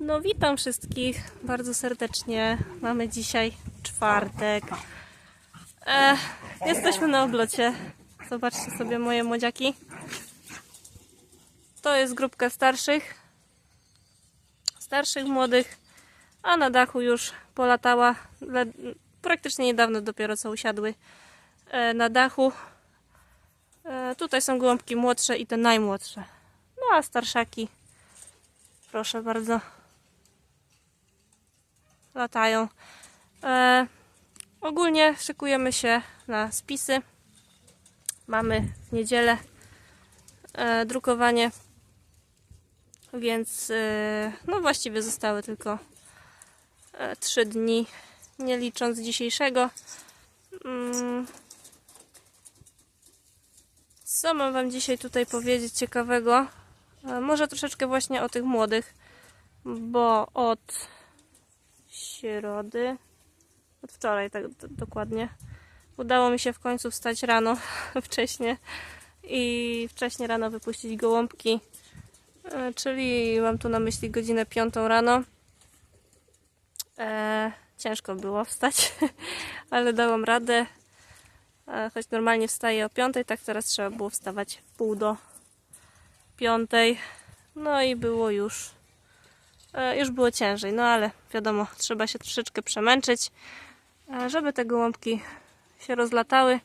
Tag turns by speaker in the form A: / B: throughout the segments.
A: No witam wszystkich bardzo serdecznie. Mamy dzisiaj czwartek. E, jesteśmy na oblocie. Zobaczcie sobie moje młodziaki. To jest grupka starszych. Starszych, młodych. A na dachu już polatała. Praktycznie niedawno dopiero co usiadły e, na dachu. E, tutaj są gołąbki młodsze i te najmłodsze. No a starszaki, proszę bardzo, latają. E, ogólnie szykujemy się na spisy. Mamy w niedzielę e, drukowanie, więc e, no właściwie zostały tylko e, trzy dni, nie licząc dzisiejszego. Mm. Co mam Wam dzisiaj tutaj powiedzieć ciekawego? Może troszeczkę właśnie o tych młodych, bo od środy, od wczoraj tak dokładnie, udało mi się w końcu wstać rano wcześnie i wcześnie rano wypuścić gołąbki, E, czyli mam tu na myśli godzinę piątą rano. E, ciężko było wstać, ale dałam radę. E, Choć normalnie wstaję o piątej, tak teraz trzeba było wstawać w pół do piątej. No i było już, e, już było ciężej, no ale wiadomo, trzeba się troszeczkę przemęczyć, e, żeby te gołąbki się rozlatały.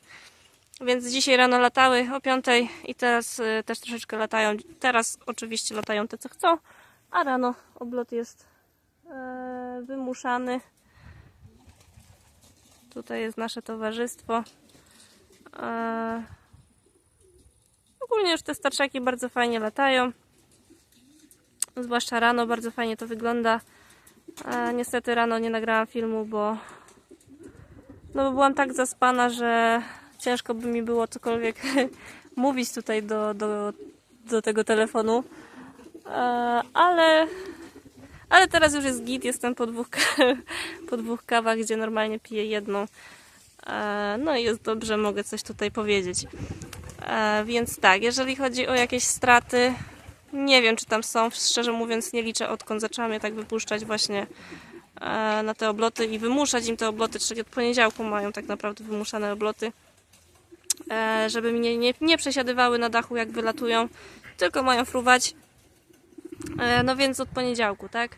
A: Więc dzisiaj rano latały o piątej i teraz e, też troszeczkę latają. Teraz oczywiście latają te, co chcą, a rano oblot jest wymuszany. Tutaj jest nasze towarzystwo. Ogólnie już te starszaki bardzo fajnie latają. Zwłaszcza rano bardzo fajnie to wygląda. E, Niestety rano nie nagrałam filmu, bo no bo byłam tak zaspana, że ciężko by mi było cokolwiek mówić tutaj do, do, do tego telefonu. E, Ale ale teraz już jest git, jestem po dwóch, po dwóch kawach, gdzie normalnie piję jedną. E, No i jest dobrze, mogę coś tutaj powiedzieć. E, Więc tak, jeżeli chodzi o jakieś straty, nie wiem czy tam są, szczerze mówiąc nie liczę odkąd zaczęłam je tak wypuszczać właśnie e, na te obloty i wymuszać im te obloty, czyli od poniedziałku mają tak naprawdę wymuszane obloty, e, żeby mnie nie, nie przesiadywały na dachu jak wylatują, tylko mają fruwać. No więc od poniedziałku, tak?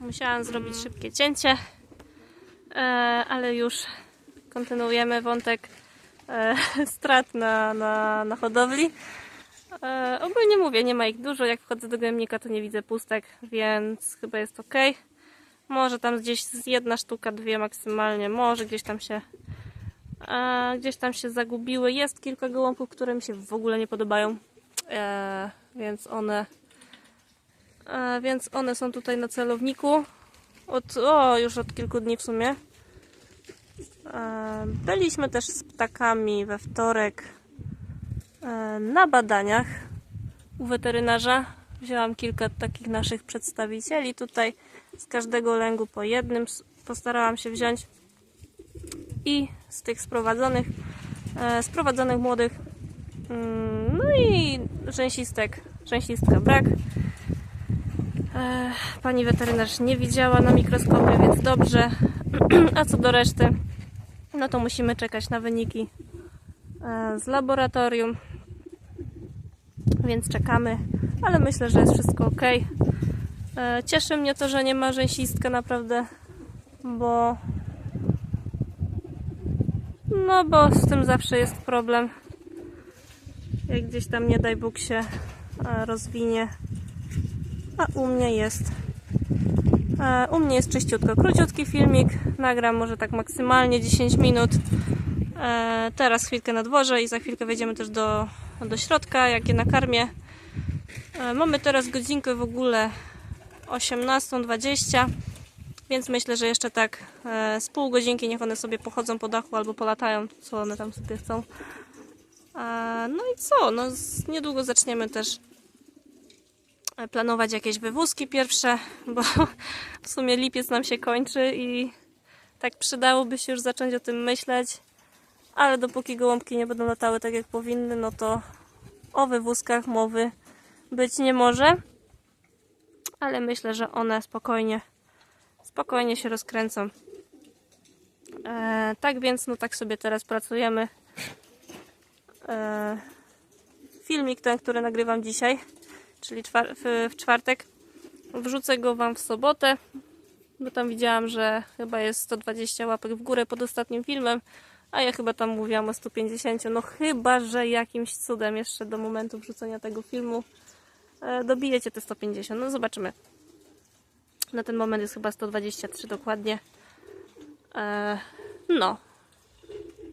A: Musiałam zrobić szybkie cięcie, ale już kontynuujemy wątek strat na, na, na hodowli. E, ogólnie mówię, nie ma ich dużo. Jak wchodzę do gojemnika, to nie widzę pustek, więc chyba jest ok. Może tam gdzieś jedna sztuka, dwie maksymalnie, może gdzieś tam się e, gdzieś tam się zagubiły. Jest kilka gołąbków, które mi się w ogóle nie podobają, e, więc one E, więc one są tutaj na celowniku. Od, o, już od kilku dni w sumie. E, byliśmy też z ptakami we wtorek e, na badaniach u weterynarza. Wzięłam kilka takich naszych przedstawicieli tutaj. Z każdego lęgu po jednym postarałam się wziąć. I z tych sprowadzonych, e, sprowadzonych młodych. Mm, no i rzęsistek. Rzęsistka brak. Pani weterynarz nie widziała na mikroskopie, więc dobrze. A co do reszty, no to musimy czekać na wyniki e, z laboratorium. Więc czekamy, ale myślę, że jest wszystko ok. E, Cieszy mnie to, że nie ma rzęsistka naprawdę, bo no bo z tym zawsze jest problem. Jak gdzieś tam nie daj Bóg się e, rozwinie a u mnie jest u mnie jest czyściutko, króciutki filmik. Nagram może tak maksymalnie 10 minut. E, teraz chwilkę na dworze i za chwilkę wejdziemy też do, do środka, jak je nakarmię. E, mamy teraz godzinkę w ogóle 18.20 więc myślę, że jeszcze tak e, z pół godzinki niech one sobie pochodzą po dachu albo polatają, co one tam sobie chcą. No i co, no niedługo zaczniemy też planować jakieś wywózki pierwsze, bo w sumie lipiec nam się kończy i tak przydałoby się już zacząć o tym myśleć, ale dopóki gołąbki nie będą latały tak jak powinny, no to o wywózkach mowy być nie może. ale myślę, że one spokojnie, spokojnie się rozkręcą. E, tak więc, no tak sobie teraz pracujemy. E, filmik ten, który nagrywam dzisiaj, czyli w, czwartek, wrzucę go Wam w sobotę, bo tam widziałam, że chyba jest 120 łapek w górę pod ostatnim filmem, a ja chyba tam mówiłam o 150, no chyba, że jakimś cudem jeszcze do momentu wrzucenia tego filmu e, dobijecie te 150, no zobaczymy. Na ten moment jest chyba 123 dokładnie. E, no.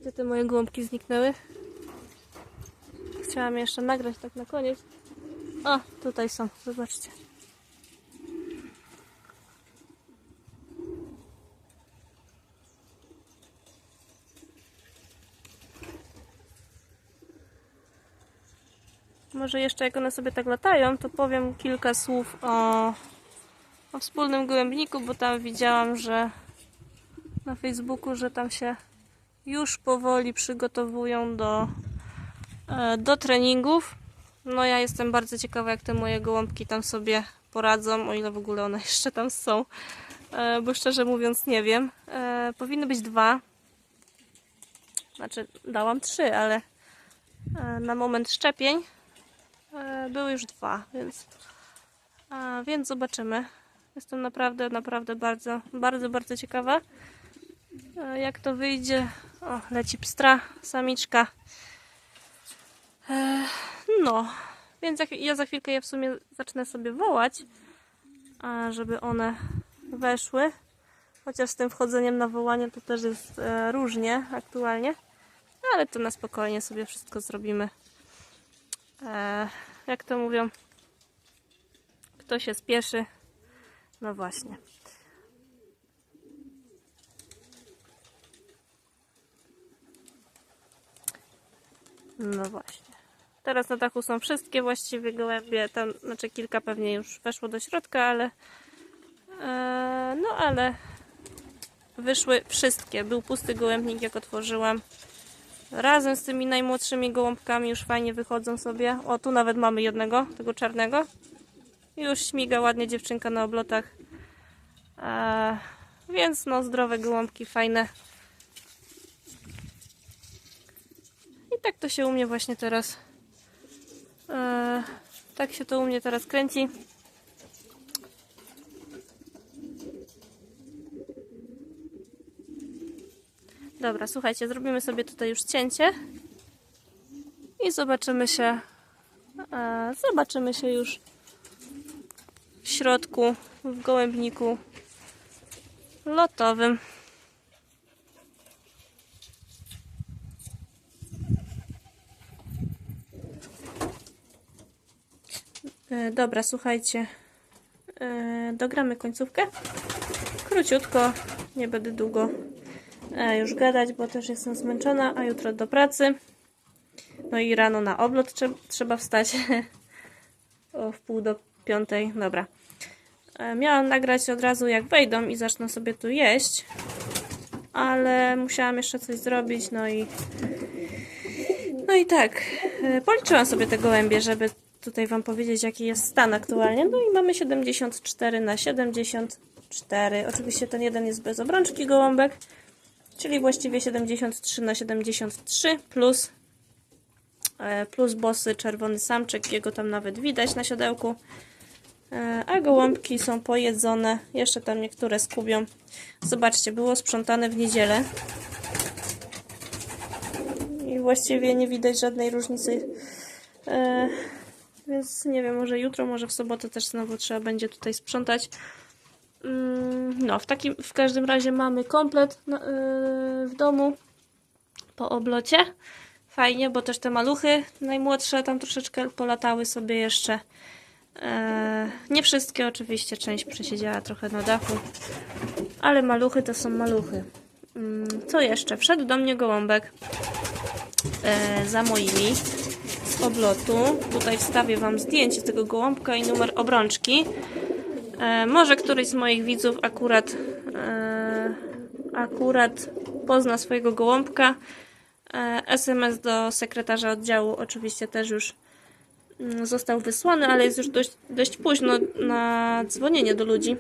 A: Gdzie te moje gołąbki zniknęły? Chciałam jeszcze nagrać tak na koniec. O, tutaj są, zobaczcie. Może jeszcze jak one sobie tak latają, to powiem kilka słów o, o wspólnym gołębniku, bo tam widziałam, że na Facebooku, że tam się już powoli przygotowują do, e, do treningów. No ja jestem bardzo ciekawa, jak te moje gołąbki tam sobie poradzą, o ile w ogóle one jeszcze tam są, e, bo szczerze mówiąc nie wiem. E, Powinny być dwa, znaczy dałam trzy, ale e, na moment szczepień były już dwa, więc, więc zobaczymy. Jestem naprawdę, naprawdę bardzo, bardzo, bardzo ciekawa. Jak to wyjdzie? O, leci pstra, samiczka. No, więc ja za chwilkę je w sumie zacznę sobie wołać, żeby one weszły. Chociaż z tym wchodzeniem na wołanie to też jest e, różnie aktualnie. Ale to na spokojnie sobie wszystko zrobimy. E, jak to mówią, kto się spieszy, no właśnie. No właśnie. Teraz na dachu są wszystkie właściwie gołębie. Tam, znaczy kilka pewnie już weszło do środka, ale e, no ale wyszły wszystkie. Był pusty gołębnik, jak otworzyłam. Razem z tymi najmłodszymi gołąbkami już fajnie wychodzą sobie. O, tu nawet mamy jednego, tego czarnego. Już śmiga ładnie dziewczynka na oblotach. E, więc no, zdrowe gołąbki, fajne. I tak to się u mnie właśnie teraz. E, tak się to u mnie teraz kręci. Dobra, słuchajcie, zrobimy sobie tutaj już cięcie i zobaczymy się. E, zobaczymy się już w środku, w gołębniku lotowym. Dobra, słuchajcie. E, Dogramy końcówkę. Króciutko, nie będę długo e, już gadać, bo też jestem zmęczona, a jutro do pracy. No i rano na oblot trze- trzeba wstać o wpół do piątej. Dobra. E, Miałam nagrać od razu jak wejdą i zaczną sobie tu jeść, ale musiałam jeszcze coś zrobić, no i no i tak, policzyłam sobie te gołębie, żeby tutaj Wam powiedzieć, jaki jest stan aktualnie. No i mamy 74 na 74. Oczywiście ten jeden jest bez obrączki gołąbek, czyli właściwie 73 na 73 plus e, plus bosy czerwony samczyk, jego tam nawet widać na siodełku. E, A gołąbki są pojedzone, jeszcze tam niektóre skubią. Zobaczcie, było sprzątane w niedzielę. I właściwie nie widać żadnej różnicy. Więc nie wiem, może jutro, może w sobotę też znowu trzeba będzie tutaj sprzątać. Mm, No, w takim, w każdym razie mamy komplet na, yy, w domu po oblocie. Fajnie, bo też te maluchy najmłodsze tam troszeczkę polatały sobie jeszcze. E, nie wszystkie oczywiście, część przesiedziała trochę na dachu, ale maluchy to są maluchy. Mm, Co jeszcze? Wszedł do mnie gołąbek e, za moimi oblotu. Tutaj wstawię Wam zdjęcie tego gołąbka i numer obrączki. E, może któryś z moich widzów akurat e, akurat pozna swojego gołąbka. E, SMS do sekretarza oddziału oczywiście też już mm, został wysłany, ale jest już dość, dość późno na dzwonienie do ludzi,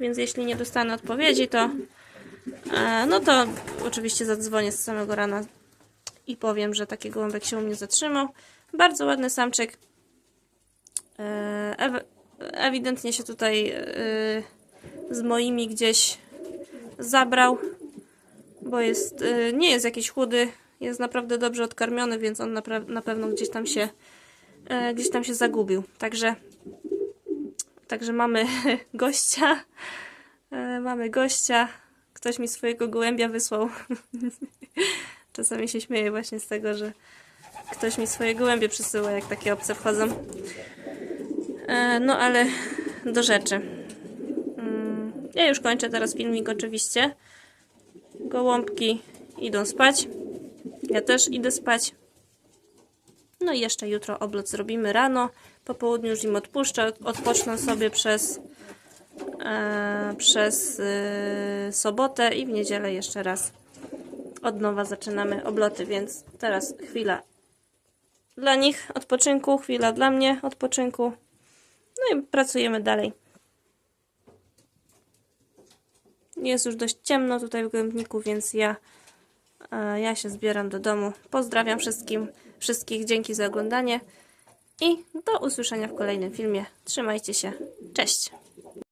A: więc jeśli nie dostanę odpowiedzi, to e, no to oczywiście zadzwonię z samego rana i powiem, że taki gołąbek się u mnie zatrzymał. Bardzo ładny samczyk. E, ew- ewidentnie się tutaj e, z moimi gdzieś zabrał, bo jest, e, nie jest jakiś chudy, jest naprawdę dobrze odkarmiony, więc on napra- na pewno gdzieś tam się gdzieś tam się zagubił. Także także mamy gościa. Mamy gościa. Ktoś mi swojego gołębia wysłał. Czasami się śmieję właśnie z tego, że ktoś mi swoje gołębie przysyła, jak takie obce wchodzą. E, No ale do rzeczy. Mm, Ja już kończę teraz filmik oczywiście. Gołąbki idą spać. Ja też idę spać. No i jeszcze jutro oblot zrobimy rano. Po południu już im odpuszczę. Odpoczną sobie przez, e, przez e, sobotę i w niedzielę jeszcze raz od nowa zaczynamy obloty, więc teraz chwila dla nich odpoczynku, chwila dla mnie odpoczynku. No i pracujemy dalej. Jest już dość ciemno tutaj w gołębniku, więc ja, ja się zbieram do domu. Pozdrawiam wszystkim, wszystkich, dzięki za oglądanie i do usłyszenia w kolejnym filmie. Trzymajcie się, cześć!